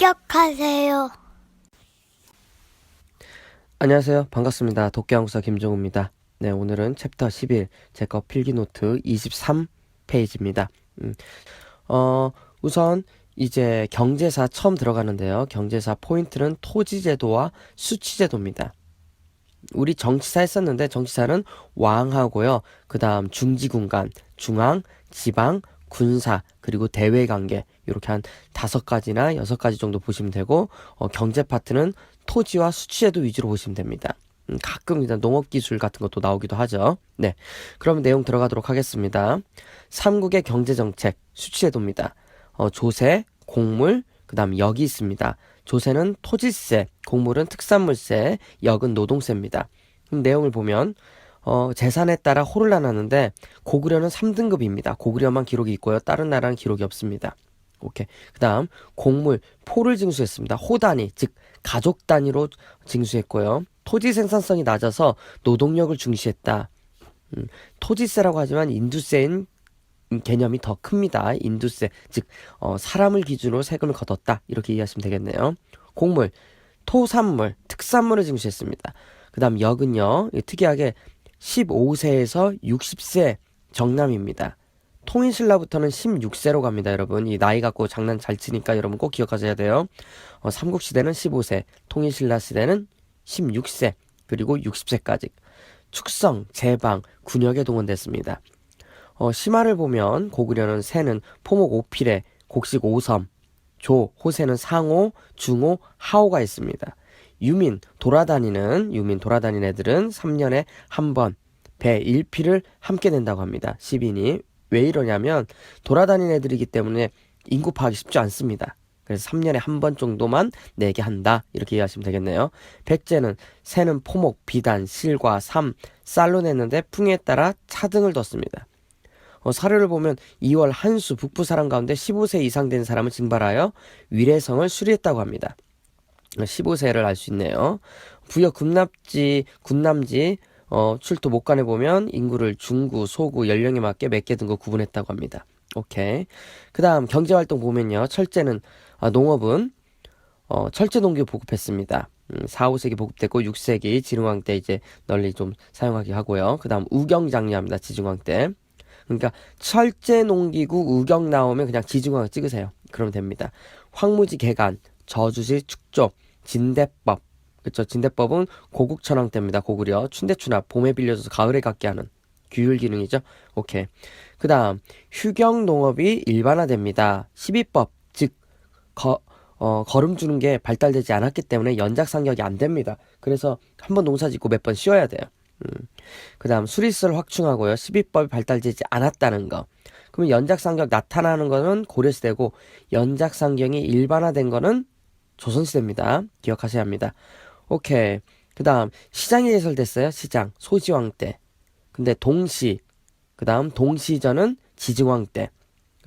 합격하세요. 안녕하세요. 반갑습니다. 독계왕사 김종우입니다. 네, 오늘은 챕터 11, 제 거 필기노트 23페이지입니다. 음, 어, 우선 이제 경제사 처음 들어가는데요. 경제사 포인트는 토지제도와 수치제도입니다. 우리 정치사 했었는데 정치사는 왕하고요. 그 다음 중지군간, 중앙, 지방, 군사, 그리고 대외관계 이렇게 한 다섯 가지나 여섯 가지 정도 보시면 되고 어, 경제 파트는 토지와 수치제도 위주로 보시면 됩니다. 음, 가끔 일단 농업기술 같은 것도 나오기도 하죠. 네. 그럼 내용 들어가도록 하겠습니다. 삼국의 경제정책, 수치제도입니다. 어, 조세, 곡물, 그 다음 역이 있습니다. 조세는 토지세, 곡물은 특산물세, 역은 노동세입니다. 그럼 내용을 보면, 어, 재산에 따라 호를 나눴는데, 고구려는 3등급입니다. 고구려만 기록이 있고요. 다른 나라는 기록이 없습니다. 오케이. 그 다음, 곡물, 포를 징수했습니다. 호 단위, 즉, 가족 단위로 징수했고요. 토지 생산성이 낮아서 노동력을 중시했다. 음, 토지세라고 하지만 인두세인 개념이 더 큽니다. 인두세, 즉 어, 사람을 기준으로 세금을 걷었다. 이렇게 이해하시면 되겠네요. 곡물, 토산물, 특산물을 징수했습니다. 그 다음 역은요. 이 특이하게 15세에서 60세 정남입니다. 통일신라부터는 16세로 갑니다, 여러분. 이 나이 갖고 장난 잘 치니까 여러분 꼭 기억하셔야 돼요. 어, 삼국시대는 15세, 통일신라 시대는 16세, 그리고 60세까지. 축성, 제방, 군역에 동원됐습니다. 어, 심화를 보면 고구려는 새는 포목 오필에 곡식 오섬, 조, 호세는 상호, 중호, 하호가 있습니다. 유민, 돌아다니는, 유민 돌아다니는 애들은 3년에 한 번 배 1피를 함께 낸다고 합니다. 10인이. 왜 이러냐면 돌아다니는 애들이기 때문에 인구 파악이 쉽지 않습니다. 그래서 3년에 한 번 정도만 내게 한다. 이렇게 이해하시면 되겠네요. 백제는 새는 포목, 비단, 실과, 삼, 쌀로 냈는데 풍에 따라 차등을 뒀습니다. 어, 사료를 보면 2월 한수 북부 사람 가운데 15세 이상 된 사람을 징발하여 위례성을 수리했다고 합니다. 15세를 알 수 있네요. 부여 군납지, 군남지, 어, 출토 목간에 보면 인구를 중구, 소구, 연령에 맞게 몇 개 등거 구분했다고 합니다. 오케이. 그 다음 경제활동 보면요. 철제는, 아, 농업은, 어, 철제 농기 보급했습니다. 음, 4, 5세기 보급됐고 6세기 지중왕 때 이제 널리 좀 사용하게 하고요. 그 다음 우경장려합니다. 지중왕 때. 그러니까 철제 농기구 우경 나오면 그냥 지중왕 찍으세요. 그러면 됩니다. 황무지 개간, 저주시 축조, 진대법. 그쵸 진대법은 고국 천왕 때입니다. 고구려 춘대추나 봄에 빌려줘서 가을에 갖게 하는 규율 기능이죠. 오케이. 그 다음 휴경 농업이 일반화됩니다. 12법 즉 거, 어, 거름 주는 게 발달되지 않았기 때문에 연작 상격이 안 됩니다. 그래서 한 번 농사 짓고 몇 번 쉬어야 돼요. 음. 그 다음 수리스를 확충하고요. 12법이 발달되지 않았다는 거. 그러면 연작상격 나타나는 거는 고려시대고 연작상경이 일반화된 거는 조선시대입니다. 기억하셔야 합니다. 오케이. 그 다음 시장이 개설됐어요. 시장. 소지왕 때. 근데 동시. 그 다음 동시전은 지증왕 때.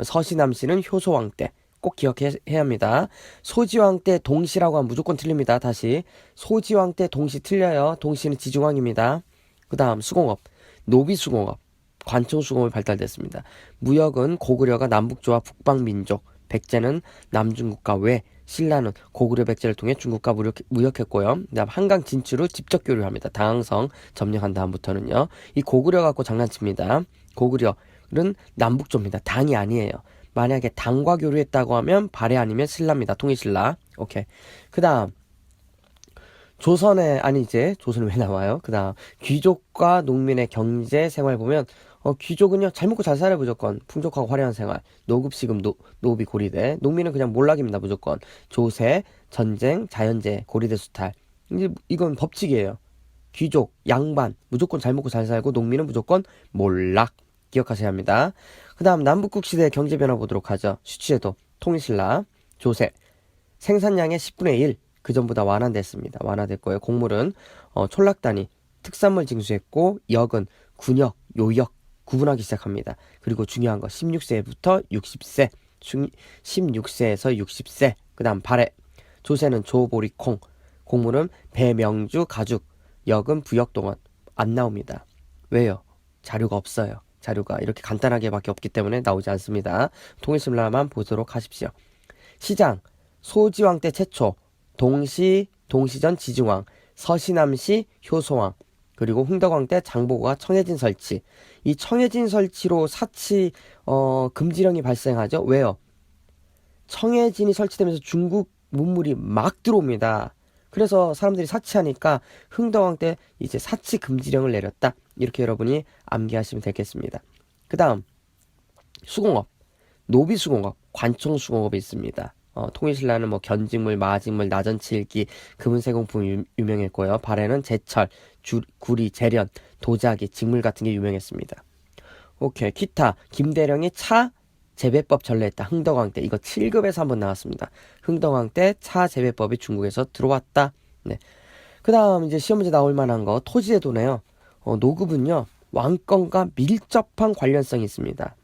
서시남시는 효소왕 때. 꼭 기억해야 합니다. 소지왕 때 동시라고 하면 무조건 틀립니다. 다시. 소지왕 때 동시 틀려요. 동시는 지중왕입니다. 그 다음 수공업. 노비수공업. 관청수공업이 발달됐습니다. 무역은 고구려가 남북조와 북방민족, 백제는 남중국가 외, 신라는 고구려 백제를 통해 중국과 무역, 무역 했고요. 그다음 한강 진출 후 직접 교류합니다. 당항성 점령한 다음부터는요. 이 고구려 갖고 장난칩니다. 고구려는 남북조입니다. 당이 아니에요. 만약에 당과 교류했다고 하면 발해 아니면 신라입니다. 통일신라. 오케이. 그다음 조선의 아니 이제 조선은 왜 나와요? 그다음 귀족과 농민의 경제 생활 보면 어, 귀족은요 잘 먹고 잘 살아요 무조건. 풍족하고 화려한 생활. 노급시금 노, 노비 고리대. 농민은 그냥 몰락입니다 무조건. 조세 전쟁 자연재해 고리대 수탈. 이제 이건 법칙이에요. 귀족 양반 무조건 잘 먹고 잘 살고 농민은 무조건 몰락. 기억하셔야 합니다. 그 다음 남북국 시대 경제 변화 보도록 하죠. 수치제도 통일신라 조세. 생산량의 10분의 1 그전보다 완화됐습니다. 완화됐고요. 곡물은 어, 촌락단위 특산물 징수했고 역은 군역 요역 구분하기 시작합니다. 그리고 중요한 거 16세부터 60세, 16세에서 60세, 그 다음 발해, 조세는 조보리 콩, 곡물은 배명주 가죽, 역은 부역동원 안 나옵니다. 왜요? 자료가 없어요. 자료가 이렇게 간단하게밖에 없기 때문에 나오지 않습니다. 통일신라만 보도록 하십시오. 시장, 소지왕 때 최초 동시 동시전 지중왕 서시남시 효소왕 그리고 흥덕왕 때 장보고가 청해진 설치. 이 청해진 설치로 사치 어, 금지령이 발생하죠. 왜요? 청해진이 설치되면서 중국 문물이 막 들어옵니다. 그래서 사람들이 사치하니까 흥덕왕 때 이제 사치 금지령을 내렸다. 이렇게 여러분이 암기하시면 되겠습니다. 그 다음 수공업 노비수공업 관청수공업이 있습니다 어, 통일신라는 뭐 견직물, 마직물, 나전칠기, 금은세공품이 유- 유명했고요. 발에는 제철, 주, 구리, 재련, 도자기, 직물 같은 게 유명했습니다. 오케이. 기타. 김대령이 차 재배법 전래했다. 흥덕왕 때. 이거 7급에서 한번 나왔습니다. 흥덕왕 때 차 재배법이 중국에서 들어왔다. 네. 그 다음 이제 시험 문제 나올 만한 거 토지제도네요. 어, 노급은요. 왕권과 밀접한 관련성이 있습니다.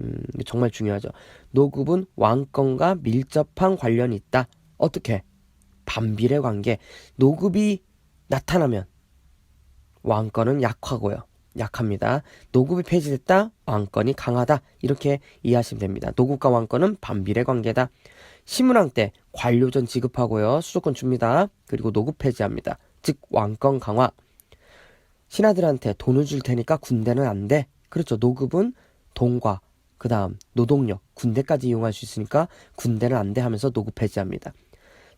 음, 정말 중요하죠. 노급은 왕권과 밀접한 관련이 있다. 어떻게? 반비례 관계. 노급이 나타나면 왕권은 약하고요. 약합니다. 노급이 폐지됐다. 왕권이 강하다. 이렇게 이해하시면 됩니다. 노급과 왕권은 반비례 관계다. 신문왕 때 관료전 지급하고요. 수도권 줍니다. 그리고 노급 폐지합니다. 즉 왕권 강화. 신하들한테 돈을 줄 테니까 군대는 안 돼. 그렇죠. 노급은 돈과 그 다음 노동력, 군대까지 이용할 수 있으니까 군대는 안돼 하면서 노급 폐지합니다.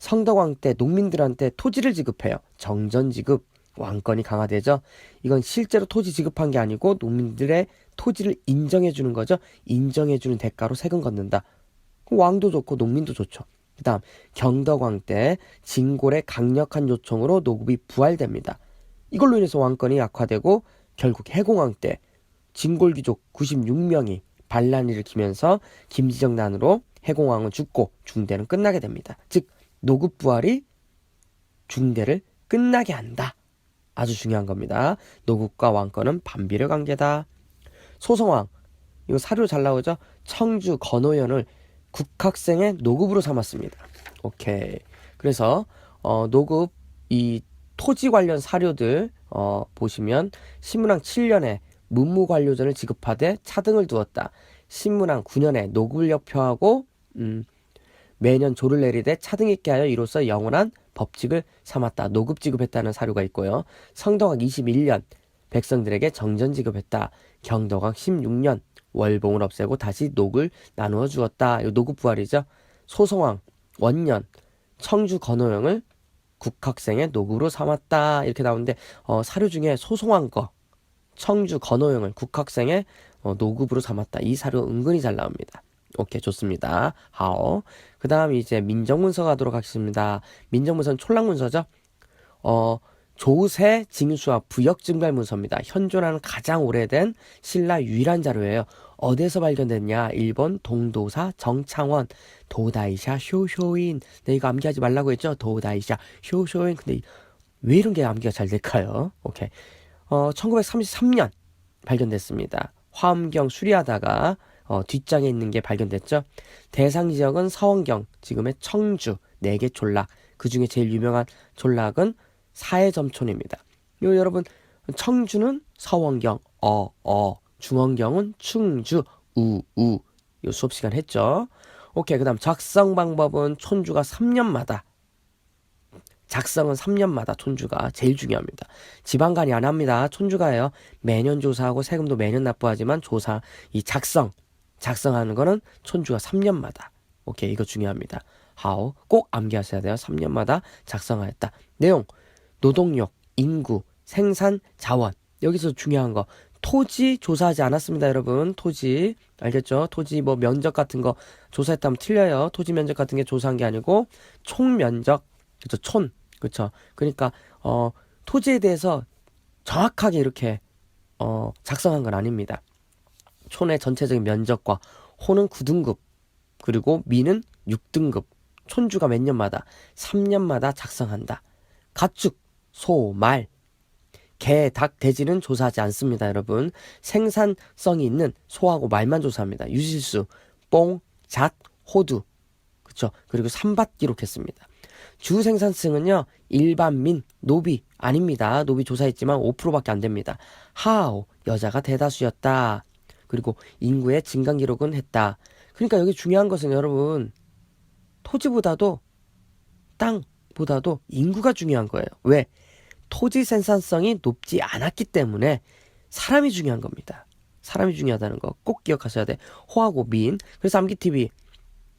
성덕왕 때 농민들한테 토지를 지급해요. 정전 지급, 왕권이 강화되죠. 이건 실제로 토지 지급한 게 아니고 농민들의 토지를 인정해 주는 거죠. 인정해 주는 대가로 세금 걷는다. 왕도 좋고 농민도 좋죠. 그 다음 경덕왕 때 진골의 강력한 요청으로 노급이 부활됩니다. 이걸로 인해서 왕권이 약화되고 결국 해공왕 때 진골 귀족 96명이 반란을 일으키면서 김지정 난으로 해공왕은 죽고 중대는 끝나게 됩니다. 즉 노급 부활이 중대를 끝나게 한다. 아주 중요한 겁니다. 노급과 왕권은 반비례 관계다. 소성왕 이거 사료 잘 나오죠? 청주 건호연을 국학생의 노급으로 삼았습니다. 오케이. 그래서 어, 노급 이 토지 관련 사료들 어, 보시면 신문왕 7년에 문무관료전을 지급하되 차등을 두었다. 신문왕 9년에 노급을 협표하고 음, 매년 조를 내리되 차등 있게 하여 이로써 영원한 법칙을 삼았다. 노급 지급했다는 사료가 있고요. 성덕왕 21년 백성들에게 정전 지급했다. 경덕왕 16년 월봉을 없애고 다시 녹을 나누어 주었다. 이 노급 부활이죠. 소성왕 원년 청주 건호영을 국학생의 노급으로 삼았다. 이렇게 나오는데 어, 사료 중에 소송한 거 청주 건호영을 국학생의 어, 노급으로 삼았다. 이 사료 은근히 잘 나옵니다. 오케이 좋습니다. 하오. 그 다음 이제 민정문서 가도록 하겠습니다. 민정문서는 촐락문서죠. 어 조세 징수와 부역 증발 문서입니다. 현존하는 가장 오래된 신라 유일한 자료예요. 어디서 발견됐냐? 일본 동도사 정창원 도다이샤 쇼쇼인. 네 이거 암기하지 말라고 했죠? 도다이샤 쇼쇼인. 근데 이- 왜 이런 게 암기가 잘 될까요? 오케이. 어 1933년 발견됐습니다. 화엄경 수리하다가 어, 뒷장에 있는 게 발견됐죠. 대상 지역은 서원경, 지금의 청주, 네개 졸락. 그 중에 제일 유명한 졸락은 사해점촌입니다. 요 여러분 청주는 서원경, 어, 어, 중원경은 충주, 우, 우. 요 수업 시간 했죠. 오케이. 그다음 작성 방법은 촌주가 3년마다 작성은 3년마다 촌주가 제일 중요합니다. 지방간이 안 합니다. 촌주가예요. 매년 조사하고 세금도 매년 납부하지만 조사 이 작성 작성하는 거는 촌주가 3년마다. 오케이 이거 중요합니다. 하오 꼭 암기하셔야 돼요. 3년마다 작성하였다. 내용 노동력, 인구, 생산, 자원 여기서 중요한 거 토지 조사하지 않았습니다, 여러분. 토지 알겠죠? 토지 뭐 면적 같은 거 조사했다면 틀려요. 토지 면적 같은 게 조사한 게 아니고 총 면적 그렇죠? 촌 그렇죠? 그러니까 어 토지에 대해서 정확하게 이렇게 어 작성한 건 아닙니다. 촌의 전체적인 면적과 호는 9등급 그리고 미는 6등급 촌주가 몇 년마다 3년마다 작성한다. 가축, 소, 말, 개, 닭, 돼지는 조사하지 않습니다, 여러분. 생산성이 있는 소하고 말만 조사합니다. 유실수, 뽕, 잣, 호두, 그렇죠. 그리고 삼밭 기록했습니다. 주 생산층은요 일반민, 노비 아닙니다. 노비 조사했지만 5%밖에 안 됩니다. 하오 여자가 대다수였다. 그리고 인구의 증강 기록은 했다. 그러니까 여기 중요한 것은 여러분 토지보다도 땅보다도 인구가 중요한 거예요. 왜? 토지 생산성이 높지 않았기 때문에 사람이 중요한 겁니다. 사람이 중요하다는 거 꼭 기억하셔야 돼. 호하고 민. 그래서 암기TV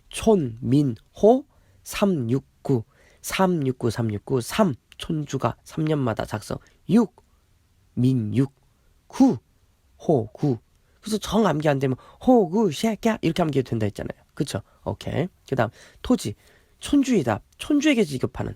촌, 민, 호 369 369 369 3 촌주가 3년마다 작성 6 민, 6 9 호, 9 그래서 정 암기 안 되면 호, 구, 쉐야 이렇게 암기해도 된다 했잖아요. 그쵸? 오케이. 그 다음 토지 촌주의답 촌주에게 지급하는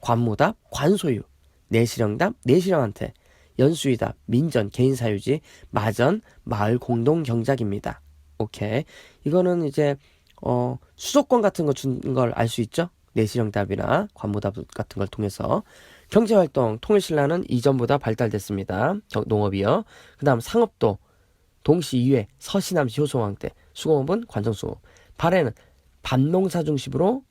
관모답 관소유 내실형답 내실형한테 연수이답 민전 개인사유지 마전 마을 공동 경작입니다. 오케이 이거는 이제 어 수도권 같은 거 준 걸 알 수 있죠? 내실형답이나 관모답 같은 걸 통해서 경제활동 통일신라는 이전보다 발달됐습니다. 경- 농업이요. 그 다음 상업도 동시 2회 서시남시 효송왕 때 수공업은 관정수업 발해는 반농사 중심으로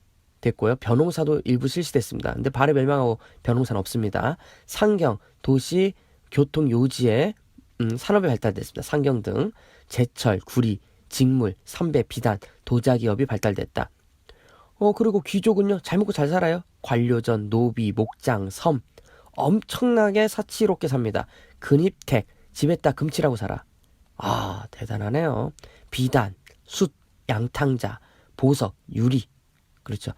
됐고요. 벼농사도 일부 실시됐습니다. 근데 발해 멸망하고 벼농사는 없습니다. 상경, 도시, 교통 요지에 음, 산업이 발달됐습니다. 상경 등 제철, 구리, 직물, 삼배, 비단, 도자기업이 발달됐다. 어 그리고 귀족은요 잘 먹고 잘 살아요. 관료전, 노비, 목장, 섬 엄청나게 사치롭게 삽니다. 근입택, 집에다 금치라고 살아. 아 대단하네요. 비단, 숯, 양탕자, 보석, 유리 그렇죠.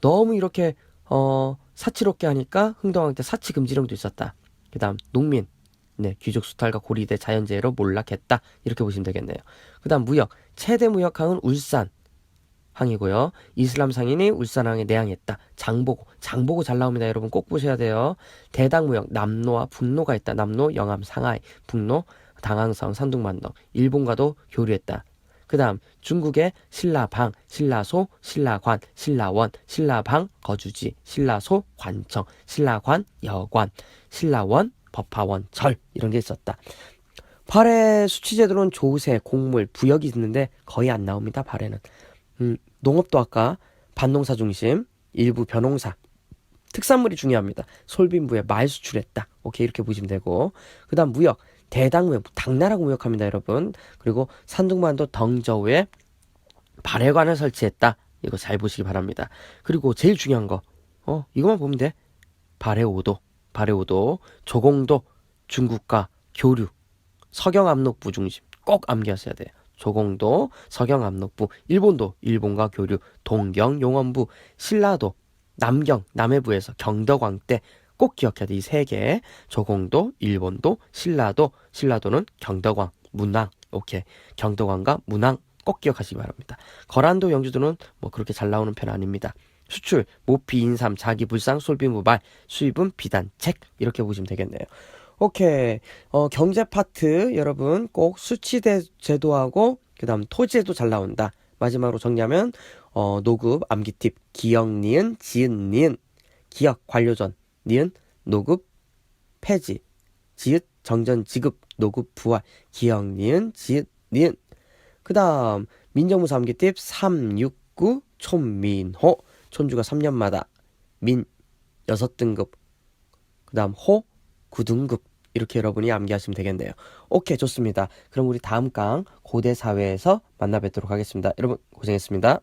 너무 이렇게 어 사치롭게 하니까 흥정왕 때 사치 금지령도 있었다. 그 다음 농민 네, 귀족 수탈과 고리대 자연재해로 몰락했다. 이렇게 보시면 되겠네요. 그 다음 무역 최대 무역항은 울산 항이고요. 이슬람 상인이 울산항에 내항했다. 장보고 장보고 잘 나옵니다. 여러분 꼭 보셔야 돼요. 대당 무역 남로와 북로가 있다. 남로 영암 상하이 북로 당항성 산둥만덕 일본과도 교류했다. 그 다음 중국의 신라방, 신라소, 신라관, 신라원, 신라방 거주지, 신라소 관청, 신라관 여관, 신라원 법화원 절 이런 게 있었다. 발해 수치제도는 조세, 곡물, 부역이 있는데 거의 안 나옵니다. 발해는 음, 농업도 아까 반농사 중심, 일부 벼농사, 특산물이 중요합니다. 솔빈부에 말 수출했다. 오케이 이렇게 보시면 되고 그다음 무역 대당 무역 당나라고 무역합니다, 여러분. 그리고 산둥반도 덩저우에 발해관을 설치했다. 이거 잘 보시기 바랍니다. 그리고 제일 중요한 거, 어 이것만 보면 돼. 발해오도, 발해오도, 조공도 중국과 교류, 서경압록부 중심 꼭 암기하셔야 돼요. 조공도, 서경압록부, 일본도 일본과 교류, 동경 용원부, 신라도, 남경, 남해부에서 경덕왕 때 꼭 기억해야 돼. 이 세 개. 조공도, 일본도, 신라도, 신라도는 경덕왕, 문왕. 오케이. 경덕왕과 문왕 꼭 기억하시기 바랍니다. 거란도, 영주도는 뭐 그렇게 잘 나오는 편 아닙니다. 수출, 모피, 인삼, 자기, 불상, 솔비 무발, 수입은 비단, 책 이렇게 보시면 되겠네요. 오케이. 어, 경제 파트 여러분 꼭 수치 대 제도하고 그다음 토지에도 잘 나온다. 마지막으로 정리하면 어, 노급 암기 팁. 기역 니은 지은 니은. 기역 관료전 니은 노급 폐지. 지읒 정전 지급 노급 부활. 기역 니은 지읒 니은. 그다음 민정무사 암기 팁 369 촌민호. 촌주가 3년마다 민 6등급. 그다음 호 9등급 이렇게 여러분이 암기하시면 되겠네요. 오케이 좋습니다. 그럼 우리 다음 강 고대 사회에서 만나 뵙도록 하겠습니다. 여러분 고생했습니다.